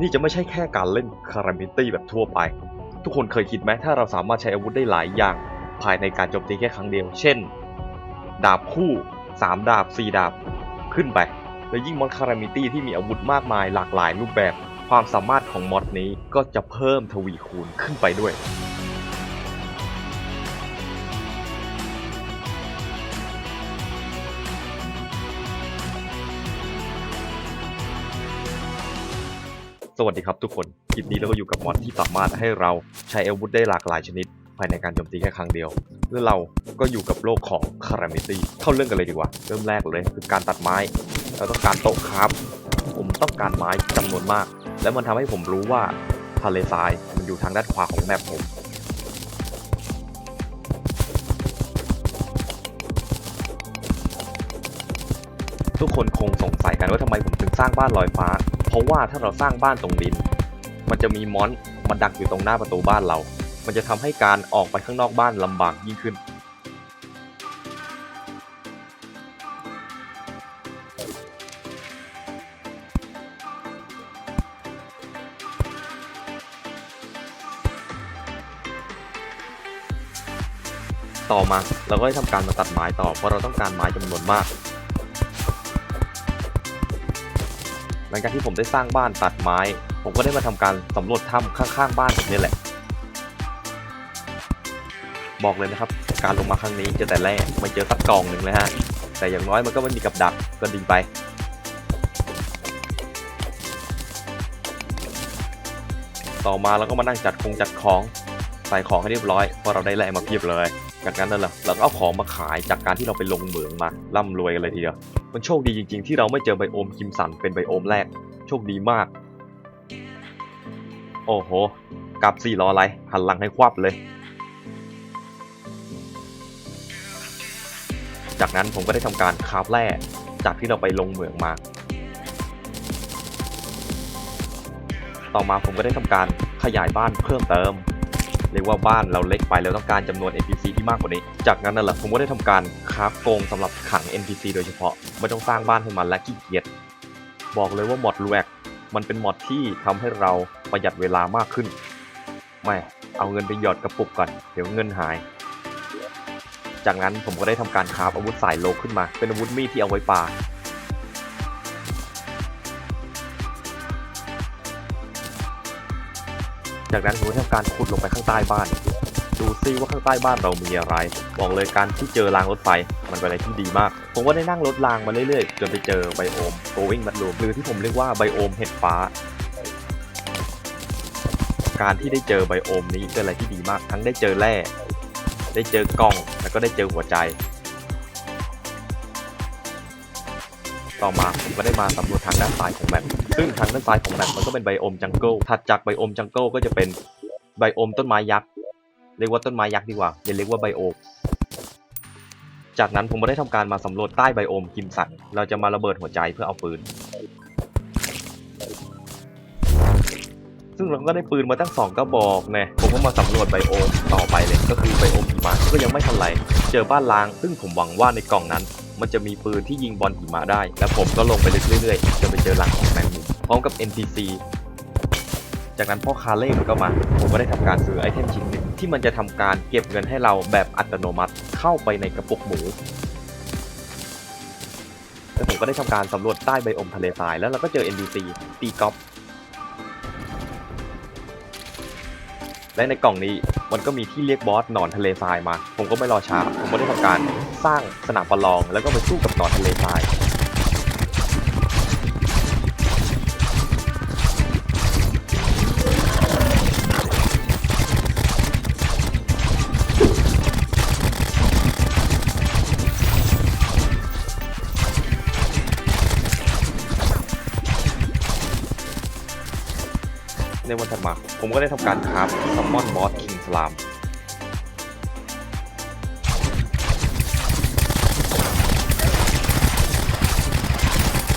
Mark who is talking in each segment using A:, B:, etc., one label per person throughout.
A: นี่จะไม่ใช่แค่การเล่นคาราเมิตี้แบบทั่วไป ทุกคนเคยคิดไหมถ้าเราสามารถใช้อาวุธได้หลายอย่าง ภายในการโจมตีแค่ครั้งเดียว เช่น ดาบคู่ 3 ดาบ 4 ดาบ ขึ้นไป และยิ่งมอนคาราเมตี้ที่มีอาวุธมากมายหลากหลายรูปแบบ ความสามารถของมอดนี้ก็จะเพิ่มทวีคูณขึ้นไปด้วย สวัสดีครับทุกคน คลิปนี้เราก็อยู่กับมอดที่สามารถให้เราใช้อาวุธได้หลากหลายชนิด ภายในการโจมตีแค่ครั้งเดียว และเราก็อยู่กับโลกของคารามิตี้เข้าเรื่องกันเลยดีกว่า เริ่มแรกเลยคือการตัดไม้ เราต้องการโต๊ะครับ ผมต้องการไม้จำนวนมาก และมันทำให้ผมรู้ว่าทะเลทรายมันอยู่ทางด้านขวาของแมปผมทุกคนคงสงสัยกันว่าทำไมผมถึงสร้างบ้านลอยฟ้า เพราะว่าถ้าเราสร้างบ้านตรงดิน มันจะมีมอนมาดักอยู่ตรงหน้าประตูบ้านเรา มันจะทำให้การออกไปข้างนอกบ้านลำบากยิ่งขึ้น ต่อมาเราก็ได้ทำการมาตัดไม้ต่อเพราะเราต้องการไม้จำนวนมาก หลังจากที่ผมได้สร้างบ้านตัดไม้ ผมก็ได้มาทำการสำรวจถ้ำข้างๆบ้านผมนี่แหละ บอกเลยนะครับ การลงมาครั้งนี้เจอแต่แร่ไม่เจอสักกองหนึ่งเลยฮะ แต่อย่างน้อยมันก็ไม่มีกับดักก็ดีไป ต่อมาเราก็มานั่งจัดคงจัดของใส่ของให้เรียบร้อยเพราะเราได้แร่มาเพียบเลย จากนั้นนั่นแหละเราก็เอาของมาขายจากการที่เราไปลงเหมืองมาร่ำรวยกันเลยทีเดียว มันโชคดีจริง ๆ ที่เราไม่เจอไบโอมคิมสันเป็นไบโอมแรก โชคดีมาก โอ้โหกลับสี่ล้ออะไรหันหลังให้ควับเลย จากนั้นผมก็ได้ทำการคราฟแร่จากที่เราไปลงเหมืองมา ต่อมาผมก็ได้ทำการขยายบ้านเพิ่มเติม เรียกว่าบ้านเราเล็กไปเราต้องการจำนวน NPC ที่มากกว่านี้ จากนั้นนั่นแหละผมก็ได้ทำการคราฟกรงสำหรับขัง NPC โดยเฉพาะไม่ต้องสร้างบ้านให้มันและขี้เกียจบอกเลยว่ามอดลูแอกมันเป็นมอดที่ทำให้เราประหยัดเวลามากขึ้นไม่เอาเงินไปหยอดกระปุกก่อนเดี๋ยวเงินหาย จากนั้นผมก็ได้ทำการคราฟอาวุธสายโลขึ้นมา เป็นอาวุธมีดที่เอาไว้ป่า จากนั้นผมก็ทำการขุดลงไปข้างใต้บ้าน ดูซิว่าข้างใต้บ้านเรามีอะไร บอกเลยการที่เจอรางรถไฟมันเป็นอะไรที่ดีมาก ผมก็ได้นั่งรถรางมาเรื่อยๆ จนไปเจอไบโอม going มัดรวมหรือที่ผมเรียกว่าไบโอมเห็ดฟ้า การที่ได้เจอไบโอมนี้เป็นอะไรที่ดีมาก ทั้งได้เจอแร่ ได้เจอกล่อง แล้วก็ได้เจอหัวใจ ต่อมาผมก็ได้มาสำรวจทางด้านซ้ายของแมปซึ่งทางด้านซ้ายของแมปมันก็เป็นไบโอมจังเกิลถัดจากไบโอมจังเกิลก็จะเป็นไบโอมต้นไม้ยักษ์เรียกว่าต้นไม้ยักษ์ดีกว่าอย่าเรียกว่าไบโอมจากนั้นผมก็ได้ทำการมาสำรวจใต้ไบโอมคิมสันเราจะมาระเบิดหัวใจเพื่อเอาปืน ซึ่งเราก็ได้ปืนมาตั้งสองกระบอกแน่ผมก็มาสำรวจไบโอมต่อไปเลย ก็คือไบโอมหิมะก็ยังไม่ทันไร เจอบ้านล้าง ซึ่งผมหวังว่าในกล่องนั้น มันจะมีปืนที่ยิงบอลหิมะได้ และผมก็ลงไปเรื่อยๆจนไปเจอรังของแมงมุมพร้อมกับ NPC จากนั้นพ่อคาเล่มันก็มา ผมก็ได้ทำการซื้อไอเทมชิ้นหนึ่งที่มันจะทำการเก็บเงินให้เราแบบอัตโนมัติเข้าไปในกระปุกหมูแล้วผมก็ได้ทำการสำรวจใต้ไบอมทะเลทรายแล้วเราก็เจอ NPC ตีกอล์ฟ และในกล่องนี้มันก็มีที่เรียกบอสหนอนทะเลทรายมา ผมก็ไม่รอช้า ผมก็ได้ทำการสร้างสนามประลอง แล้วก็ไปสู้กับหนอนทะเลทราย ในวันถัดมา ผมก็ได้ทำการคราฟซัมมอนบอสคิงสลาม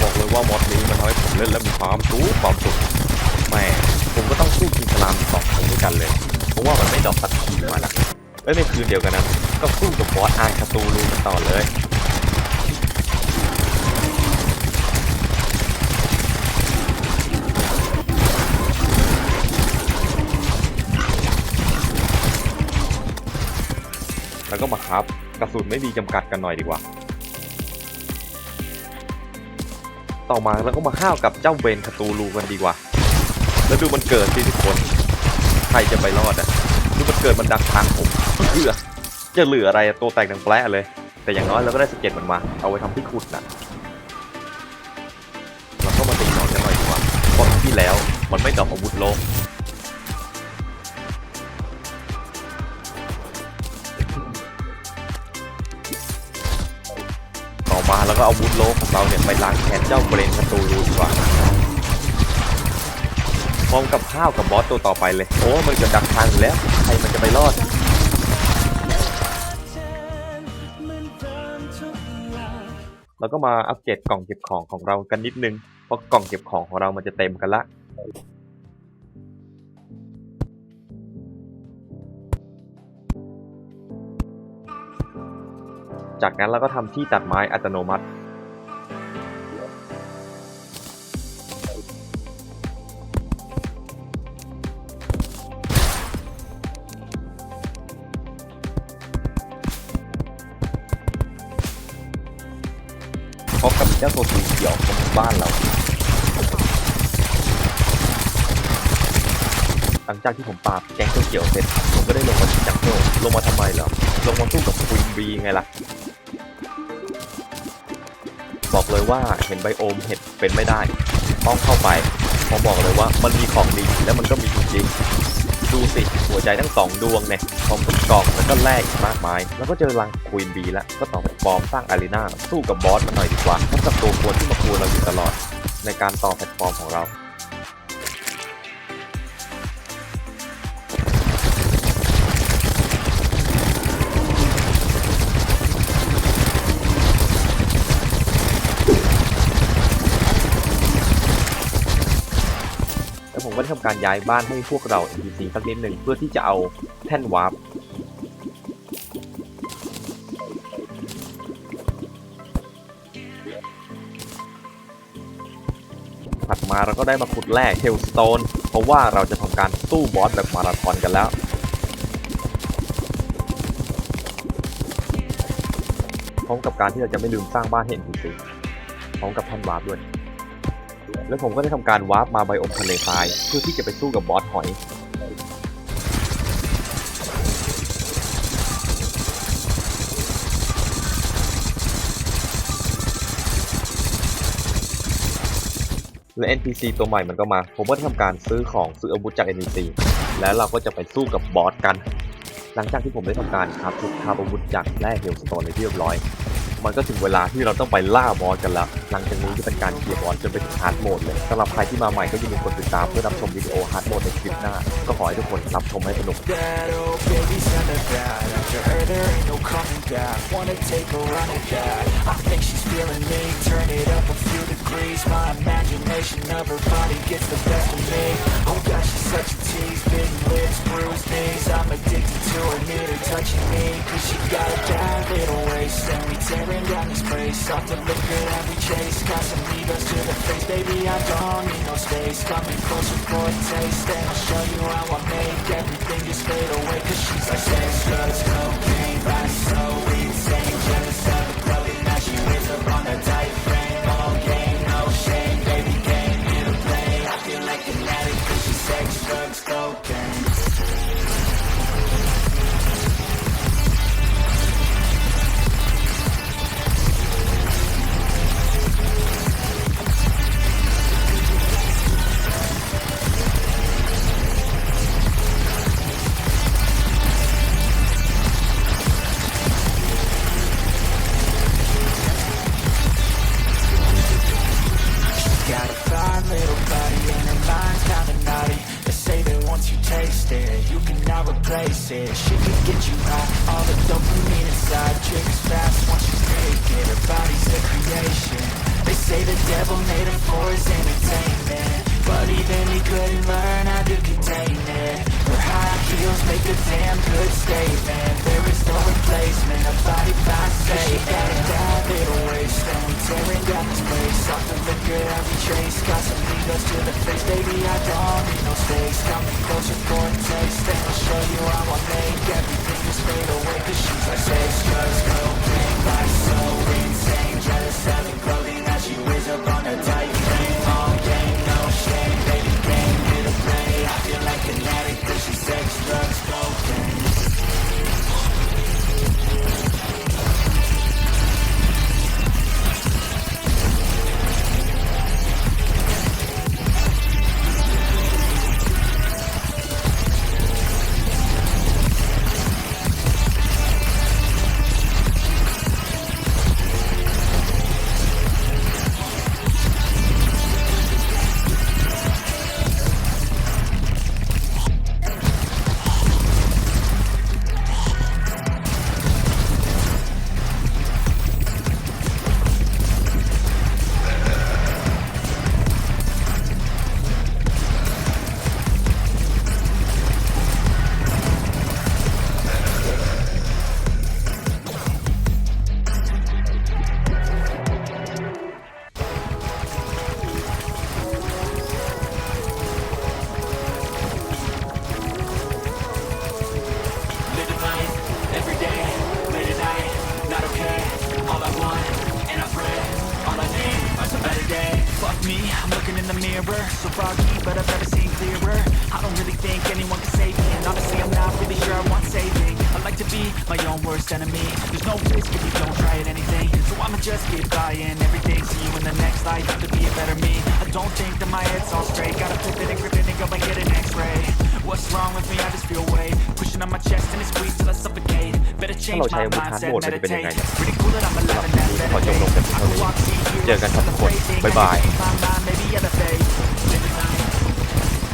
A: บอกเลยว่ามอดนี้มันทำให้ผมเล่นแล้วมีความสุขความสุขแม่ผมก็ต้องสู้คิงสลามสองครั้งด้วยกันเลย เพราะว่ามันไม่ดอกสักทีมาละแล้วในคืนเดียวกันนั้นก็สู้กับบอสอายคาตูรูกันต่อเลย ครับ กระสุนไม่มีจำกัดกันหน่อยดีกว่า ต่อมาแล้วก็มาห้าวกับเจ้าเบนคาตูลูกันดีกว่า แล้วดูมันเกิดสิทุกคน ใครจะไปรอดอะดูมันเกิดมันดักทางผมเพื่อจะเหลืออะไรตัวแตกดังแปะเลย แต่อย่างน้อยเราก็ได้สเก็ตมันมา เอาไว้ทำที่ขุดนะเราก็มาตีหน้องกันหน่อยดีกว่าเพราะที่แล้วมันไม่ดอกอาวุธลง มาแล้วก็เอาวุธโลของเราเนี่ยไปล้างแค้นเจ้าเบรนประตูดูดีกว่าพร้อมกับข้าวกับบอสตัวต่อไปเลย โอ้มันจะดักทางแล้วใครมันจะไปรอดแล้วก็มาอัปเกรดกล่องเก็บของของเรากันนิดนึง เพราะกล่องเก็บของของเรามันจะเต็มกันละ จากนั้นเราก็ทำที่ตัดไม้อัตโนมัติ พบกับเจ้าตัวสีเขียวของบ้านเรา หลังจากที่ผมปราบแก๊งตัวเขียวเสร็จ ผมก็ได้ลงมาที่จังเกิลลงมาทำไมเหรอ ลงมาสู้กับควีนบีไงล่ะ บอกเลยว่าเห็นไบโอมเห็ดเป็นไม่ได้ ต้องเข้าไปผมบอกเลยว่ามันมีของดีแล้วมันก็มีจริงๆดูสิหัวใจทั้งสองดวงเนี่ยของเป็นกล่องแล้วก็แลกอีกมากมาย แล้วก็เจอรังควีนบีแล้วก็ต่อไปฟอร์มสร้างอารีนาสู้กับบอสมันหน่อยดีกว่าพบกับตัวควรที่มาควรเราอยู่ตลอด ในการต่อแพลตฟอร์มของเรา ก็ได้ทำการย้ายบ้านให้พวกเรา NPC สักนิดหนึ่งเพื่อที่จะเอาแท่นวาร์ปถัดมาเราก็ได้มาขุดแร่เฮลสโตนเพราะว่าเราจะทำการสู้บอสแบบมาราธอนกันแล้วพร้อมกับการที่เราจะไม่ลืมสร้างบ้านให้ NPC พร้อมกับแท่นวาร์ปด้วย แล้วผมก็ได้ทำการวาร์ปมาไบโอมทะเลทรายเพื่อที่จะไปสู้กับบอสหอยและ NPC ตัวใหม่มันก็มา ผมก็ได้ทำการซื้อของซื้ออาวุธจาก NPC แล้วเราก็จะไปสู้กับบอสกัน หลังจากที่ผมได้ทำการคราฟชุดคาฟอาวุธจากแร่เฮลสโตนในที่เรียบร้อย มันก็ถึงเวลาที่เราต้องไปล่าบอสกันแล้ว หลังจากนี้จะเป็นการเคลียร์บอสจนไปถึงฮาร์ดโหมดเลยสำหรับใครที่มาใหม่ก็อย่าลืมกดติดตามเพื่อรับชมวิดีโอฮาร์ดโหมดในคลิปหน้า ก็ขอให้ทุกคนรับชมให้สนุก
B: Wanna take a run at that I think she's feeling me Turn it up degrees My imagination of her body gets the best of me. Oh gosh, she's such a tease Big lips, bruised knees. I'm addicted to her, need her touching me. Cause she got a bad little waist And we tearing down this place. Off the liquor that we chase some egos to the face. Baby, I don't need no space. Coming closer for a taste And I'll show you how I make everything just fade away. Cause she's like sex, drugs, cocaine Body so insane it She can get you high, all the dopamine inside Triggers fast. Once she's naked, her body's a creation. They say the devil made her for his entertainment. But even he couldn't learn how to contain it. Her high heels make a damn show you I make everything just fade away. Cause she's like sex, drugs, mirror, so foggy, but I've never seen clearer. I don't really think anyone can save me, and honestly, I'm not really sure I want saving. I like to be my own worst enemy. There's no risk if you don't try at anything, so I'ma just keep buying everything. See you in the next life, to be a better me. I don't think that my head's all straight. Gotta flip it and grip it and go and get an X-ray. What's wrong with me? I just feel weight pushing on my chest and it squeezes till I suffocate. Better
A: ถ้า
B: change
A: เราใช้
B: my
A: อาวุธฮาร์ด
B: mindset,
A: โหมดมันจะเป็นยังไง
B: meditate.
A: เนี่ย
B: Pretty cool that I'm alive and that's
A: ขอจบลงแต่เพียงเท่